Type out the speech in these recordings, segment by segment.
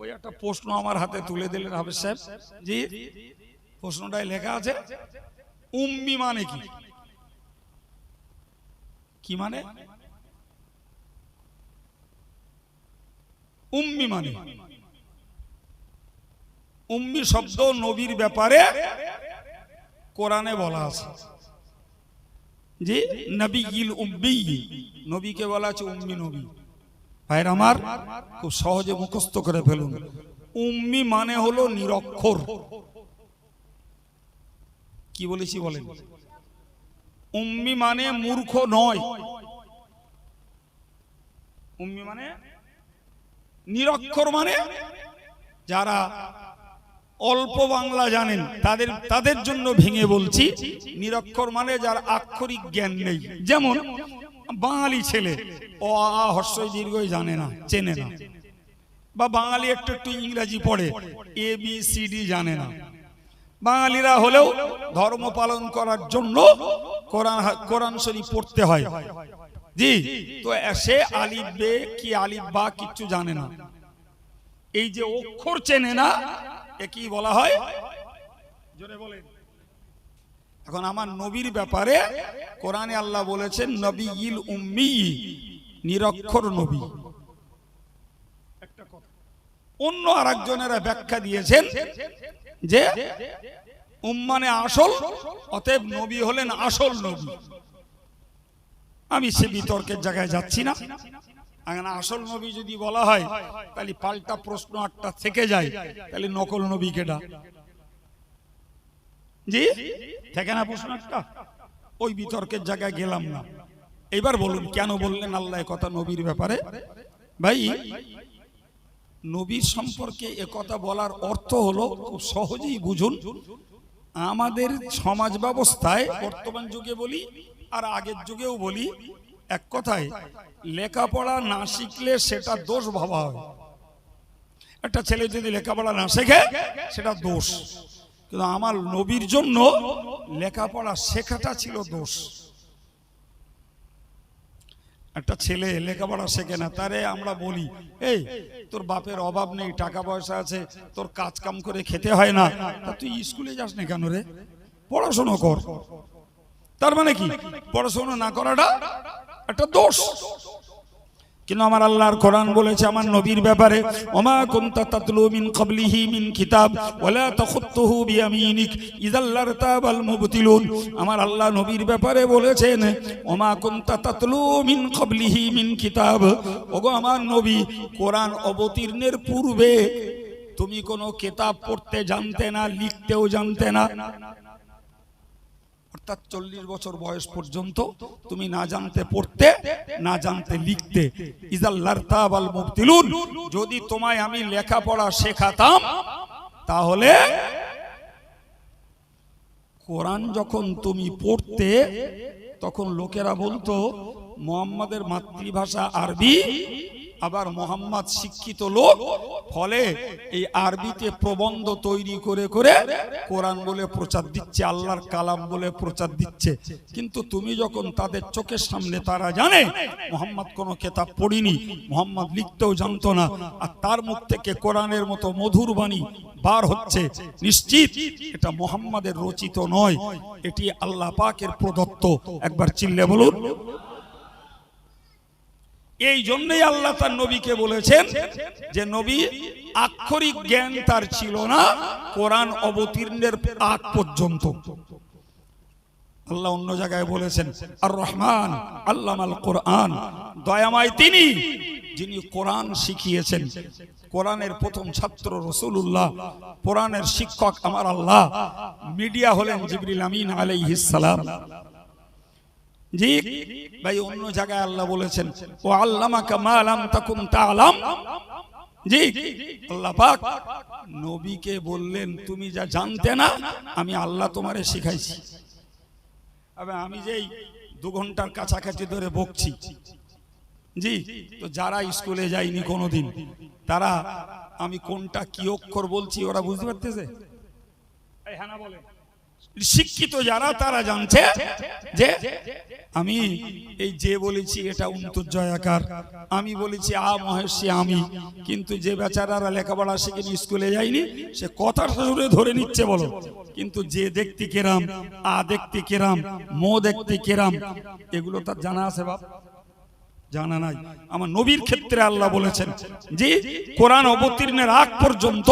ওই একটা প্রশ্ন আমার হাতে তুলে দিলেন হাফেজ সাহেব। জি, প্রশ্নটায় লেখা আছে, উম্মি মানে কি? কি মানে? উম্মি মানে? উম্মি শব্দ নবীর ব্যাপারে কোরআনে বলা আছে। জি নবী গিল উম্মি নবীকে বলা আছে উম্মি নবী। ভাইর আমার, খুব সহজে মুখস্থ করে ফেলুন। উম্মি মানে হলো নিরক্ষর। কি বলেছি বলেন? উম্মি মানে মূর্খ নয়। উম্মি মানে নিরক্ষর মানে যারা অল্প বাংলা জানেন, তাদের তাদের জন্য ভেঙে বলছি, নিরক্ষর মানে যার আক্ষরিক জ্ঞান নেই। যেমন বাঙালি ছেলে। ও আ হর্ষই দীর্ঘই জানে না, চেনে না। বা বাঙালি একটু একটু ইংরাজি পড়ে, এ, বি, সি, ডি জানে না। বাঙালিরা হলেও ধর্ম পালন করার জন্য কোরআন কোরআন শরীফ পড়তে হয়। জি, তো সে আলিফ বে কি আলিফ বা কিচ্ছু জানে না। এই যে অক্ষর চেনে না, এ কি বলা হয়? জোরে বলেন। এখন আমার নবীর ব্যাপারে কোরআনে আল্লাহ বলেছেন নবী ইল উম্মি, নিরক্ষর নবী। অন্য আর একজনেরা ব্যাখ্যা দিয়েছেন যে, উম্মানে আসল, অতএব নবী হলেন আসল নবী। আমি সে বিতর্কের জায়গায় যাচ্ছি না। এখন আসল নবী যদি বলা হয়, তাহলে পাল্টা প্রশ্ন একটা থেকে যায়, তাহলে নকল নবী কেডা? জি? থেকে না ওই বিতর্কের জায়গায় গেলাম না। এবার বলুন, কেন বললেন আল্লাহ কথা নবীর ব্যাপারে? ভাই, নবীর সম্পর্কে কথা বলার অর্থ হলো, খুব সহজেই বুঝুন, আমাদের সমাজ ব্যবস্থায় বর্তমান যুগে বলি আর আগের যুগেও বলি, এক কথায়, লেখাপড়া না শিখলে সেটা দোষ ভাবা হয়। একটা ছেলে যদি লেখাপড়া না শেখে, সেটা দোষ। কিন্তু আমার নবীর জন্য লেখাপড়া শেখাটা ছিল দোষ। একটা ছেলে লেখাপড়া শেখে না, তারে আমরা বলি, এই, তোর বাপের অভাব নেই, টাকা পয়সা আছে, তোর কাজ কাম করে খেতে হয় না। তা তুই স্কুলে যাস না কেন রে? পড়াশোনা কর। তার মানে কি? পড়াশোনা না করাটা একটা দোষ। কিন্তু আমার আল্লাহর কোরআন বলেছে, আমার নবীর ব্যাপারে, ওমা কুনতা তাতলু মিন ক্বাবলিহি মিন কিতাব, ওয়ালা তাখুতুহু বিয়ামিনিক, ইযাল লারতাবাল মুবতিলুন। আমার আল্লাহ নবীর ব্যাপারে বলেছেন, ওমা কুনতা তাতলু মিন ক্বাবলিহি মিন কিতাব। ওগো আমার নবী, কোরআন অবতীর্ণের পূর্বে তুমি কোনো কিতাব পড়তে জানতে না, লিখতেও জানতে না। অর্থাৎ চল্লিশ বছর বয়স পর্যন্ত তুমি না জানতে, পড়তে, না জানতে, লিখতে। যদি তোমায় আমি লেখাপড়া শেখাতাম, তাহলে কোরআন যখন তুমি পড়তে, তখন লোকেরা বলতো, মোহাম্মদের মাতৃভাষা আরবি আবার মোহাম্মদ শিক্ষিত লোক, ফলে এই আরবিতে প্রবন্ধ তৈরি করে করে কোরআন বলে প্রচার দিচ্ছে, আল্লাহর কালাম বলে প্রচার দিচ্ছে। কিন্তু তুমি যখন তাদের চোখের সামনে তারা জানে, মোহাম্মদ কোনো কেতাব পড়িনি, মোহাম্মদ লিখতেও জানতো না, আর তার মুখ থেকে কোরআনের মতো মধুর বাণী বার হচ্ছে, নিশ্চিত এটা মোহাম্মদের রচিত নয়, এটি আল্লাহ পাকের প্রদত্ত। একবার চিল্লে বলুন। এই জন্যই আল্লাহ তার নবীকে বলেছেন যে নবী, আক্ষরিক জ্ঞান তার ছিল না, কোরআন অবতীর্ণের আগ পর্যন্ত। আল্লাহ অন্য জায়গায় বলেছেন আর রহমান আল্লাহ আল কোরআন। দয়াময় তিনি, যিনি কোরআন শিখিয়েছেন। কোরআনের প্রথম ছাত্র রসুল্লাহ কোরআনের শিক্ষক আমার আল্লাহ। মিডিয়া হলেন জিবরিল আমিন আলাইহিস সালাম। জি ভাই, অন্য জায়গায় আল্লাহ বলেছেন, ও আল্লামাকা মা লাম তাকুন তাআলাম। জি আল্লাহ পাক নবীকে বললেন, তুমি যা জানতে না, আমি আল্লাহ তোমারে শিখাইছি। আমি যেই দু ঘণ্টার কাছাকাছি ধরে বকছি, জি, তো যারা স্কুলে যায়নি কোনোদিন, তারা, আমি কোনটা কি অক্ষর বলছি ওরা বুঝতে পারতেছে? হ্যাঁ বলে শিক্ষিত যারা, তারা জানছে যে আমি এই যে বলেছি এটা অন্তর্জয়াকার। আমি বলেছি, আ মহেশী, আমি। কিন্তু যে বেচারারা লেখাপড়া শিখেনি, স্কুলে যায়নি, সে কথার শুনে ধরে নিচ্ছে বলো। কিন্তু যে দেখতে কেরাম, আ দেখতে কেরাম, মো দেখতে কেরাম, এগুলো তার জানা আছে বাপ। জানা নাই। আমার নবীর ক্ষেত্রে আল্লাহ বলেছেন যে কোরআন অবতীর্ণের আগ পর্যন্ত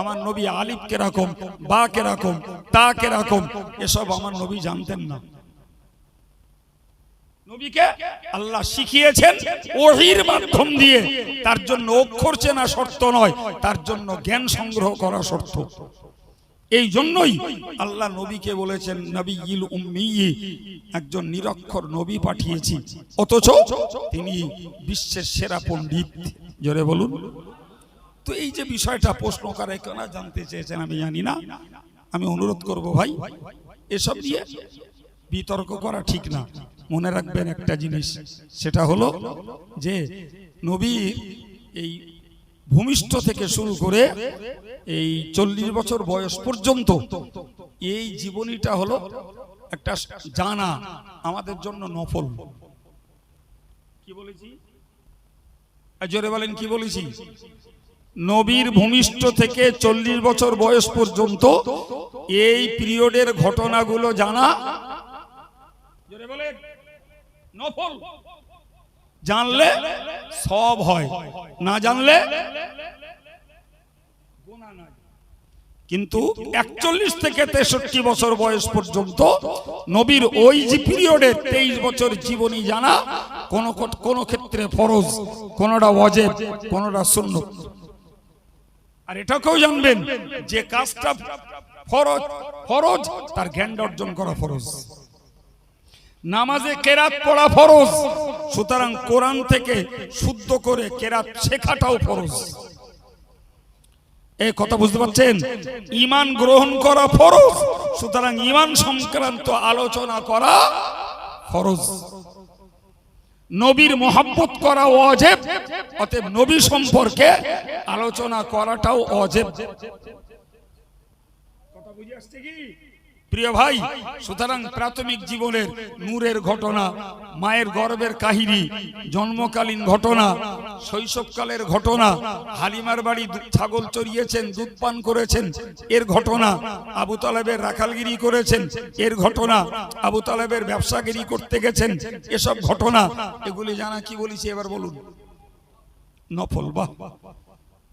আমার নবী আলিফ কেরকম বা কেরকম তা কেরকম এসব আমার নবী জানতেন না। নবীকে আল্লাহ শিখিয়েছেন ওহির মাধ্যম দিয়ে। তার জন্য অক্ষর চেনা শর্ত নয় তার জন্য জ্ঞান সংগ্রহ করা শর্ত। এই জন্যই আল্লাহ নবীকে বলেছেন নবী ইল উম্মি একজন নিরক্ষর নবী পাঠিয়েছি। অথচ তিনি বিশ্বের সেরা পণ্ডিত। জোরে বলুন। তো এই যে বিষয়টা প্রশ্ন করে কেন জানতে চেয়েছেন আমি জানি না। আমি অনুরোধ করব ভাই এসব দিয়ে বিতর্ক করা ঠিক না। মনে রাখবেন একটা জিনিস সেটা হলো যে নবীর এই ভূমিষ্ঠ থেকে শুরু করে এই চল্লিশ বছর বয়স পর্যন্ত এই জীবনীটা হলো একটা জানা, আমাদের জন্য নফল। কি বলেছি? জোরে বলেন, কি বলেছি? নবীর ভূমিষ্ঠ থেকে চল্লিশ বছর বয়স পর্যন্ত এই পিরিয়ডের ঘটনাগুলো জানা। জোরে বলেন, নফল। জানলে সব হয়। না জানলে কিন্তু একচল্লিশ থেকে তেষট্টি বছর বয়স পর্যন্ত নবীর ওই যে পিরিয়ডে তেইশ বছর জীবনী জানা কোন কোন ক্ষেত্রে ফরজ, কোনটা অজেব কোনটা শূন্য আর এটাকেও জানবেন যে কাজটা ফরজ ফরজ, তার জ্ঞান অর্জন করা ফরজ। নামাজে কেরাত পড়া ফরজ। সুতরাং কোরআন থেকে শুদ্ধ করে কেরাত শেখাটাও ফরজ। এই কথা বুঝতে পারছেন? ইমান গ্রহণ করা ফরজ, সুতরাং ইমান সংক্রান্ত আলোচনা করা ফরজ। নবীর মোহাব্বত করা অজেব অতএব নবী সম্পর্কে আলোচনা করাটাও অজেব কথা বুঝে আসছে কি? প্রিয় ভাই, সুতরাং প্রাথমিক জীবনের নূরের ঘটনা, মায়ের গর্বের কাহিনী, জন্মকালীন ঘটনা, শৈশবকালের ঘটনা, হালিমার বাড়ি ছাগল চড়িয়েছেন, দুধ পান করেছেন, এর ঘটনা, আবু তালেবের রাখালগিরি করেছেন, এর ঘটনা, আবু তালেবের ব্যবসাগিরি করতে গেছেন, এসব ঘটনা, এগুলি জানা কি বলেছি এবার বলুন। নফল বাহ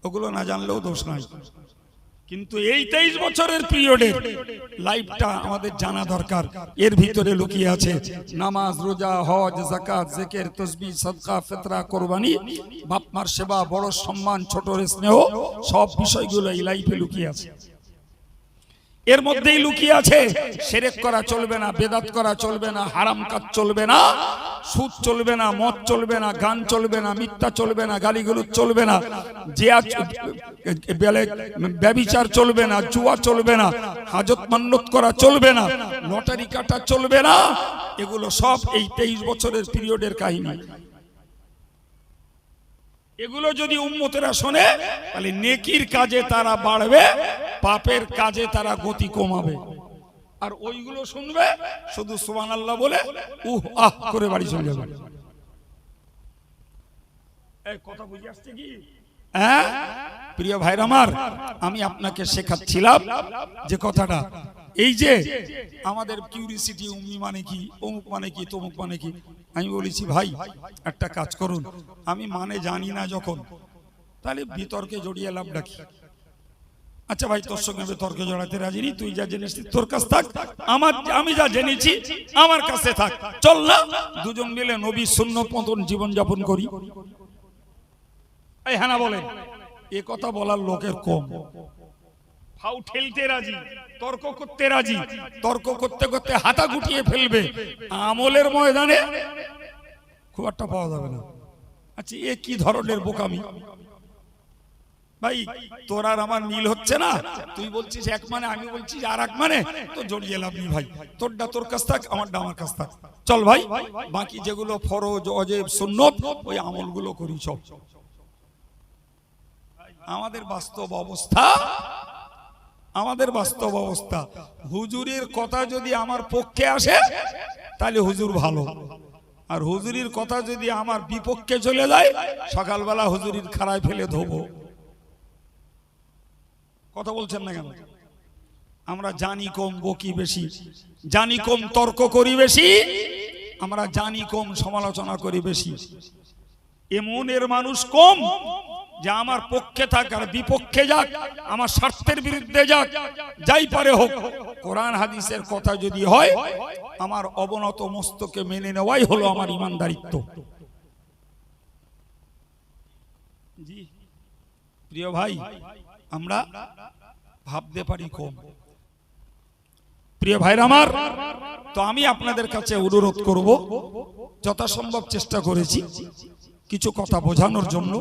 ওগুলো না জানলেও দোষ নাই। কিন্তু এই তেইশ বছরের পিরিয়ডে লাইফটা আমাদের জানা দরকার। এর ভিতরে লুকিয়ে আছে নামাজ, রোজা, হজ জাকাত জেকের তসবি সদকা, ফেতরা, কোরবানি, বাপমার সেবা, বড় সম্মান, ছোটর স্নেহ, সব বিষয়গুলো এই লাইফে লুকিয়ে আছে। এর মধ্যেই লুকিয়ে আছে, সেরেক করা চলবে না, বেদাত করা চলবে না, হারাম কাজ চলবে না সুদ চলবে না, মদ চলবে না, গান চলবে না, মিথ্যা চলবে না গালিগুলো চলবে না ব্যভিচার চলবে না, জুয়া চলবে না, হাজত মান্নত করা চলবে না, লটারি কাটা চলবে না, এগুলো সব এই তেইশ বছরের পিরিয়ডের কাহিনী। এগুলো যদি উম্মতেরা শোনে, তাহলে নেকির কাজে তারা বাড়বে, পাপের কাজে তারা গতি কমাবে। আর ওইগুলো শুনবে শুধু সুবান আল্লাহ বলে উহ আহ করে বাড়ি চলে যাবে। এই কথা বুঝে আসছে কি? হ্যাঁ? প্রিয় ভাইর আমার আমি আপনাকে শেখাচ্ছিলাম যে কথাটা। এই যে আমাদের কিউরিসিটি উম্মি মানে কি অমুক মানে কি তমুক মানে কি আমি বলেছি ভাই একটা কাজ করুন। আমি মানে জানি না যখন। তাহলে বিতর্কে জড়িয়ে লাভ ডাকি আচ্ছা ভাই তোর সঙ্গে আমি তর্কে জড়াতে রাজি নেই তুই যা জেনেছিস তোর কাছ থাক। আমার আমি যা জেনেছি আমার কাছে থাক। চল না দুজন মিলে নবী শূন্য পতন জীবন যাপন করি। এই হ্যাঁ না বলেন এ কথা বলার লোকের কম। ফাউ ঠেলতে রাজি তর্ক করতে রাজি। তর্ক করতে করতে হাতা গুটিয়ে ফেলবে। আমলের ময়দানে খুব একটা পাওয়া যাবে না। আচ্ছা এ কি ধরনের বোকামি? ভাই, তোর আর আমার মিল হচ্ছে না। তুই বলছিস এক মানে আমি বলছি আর এক মানে তো জড়িয়ে লাভ নেই ভাই। তোরটা তোর কাছ থাক, আমারটা আমার কাছ থাক। চল ভাই, বাকি যেগুলো ফরজ, অজেব, সুন্নত, ওই আমলগুলো করি, চল। আমাদের বাস্তব অবস্থা, আমাদের বাস্তব অবস্থা। হুজুরের কথা যদি আমার পক্ষে আসে, তাহলে হুজুর ভালো। আর হুজুরির কথা যদি আমার বিপক্ষে চলে যায়, সকালবেলা হুজুরির খাড়ায় ফেলে ধোবো। কথা বলছেন না কেন? আমরা জানি কম বকি বেশি। জানি কম তর্ক করি বেশি। আমরা জানি কম সমালোচনা করি বেশি। এমন এর মানুষ কম। যে আমার পক্ষে থাক আর বিপক্ষে যাক, আমার স্বার্থের বিরুদ্ধে যাক, যাই পারে হোক। কোরআন হাদিসের কথা যদি হয়, আমার অবনত মস্তকে মেনে নেওয়াই হলো আমার ইমানদারিত্ব। প্রিয় ভাই আমরা ভাবতে পারি কম। প্রিয় ভাইরা আমার, তো আমি আপনাদের কাছে অনুরোধ করব, যথাসম্ভব চেষ্টা করেছি কিছু কথা বোঝানোর জন্য।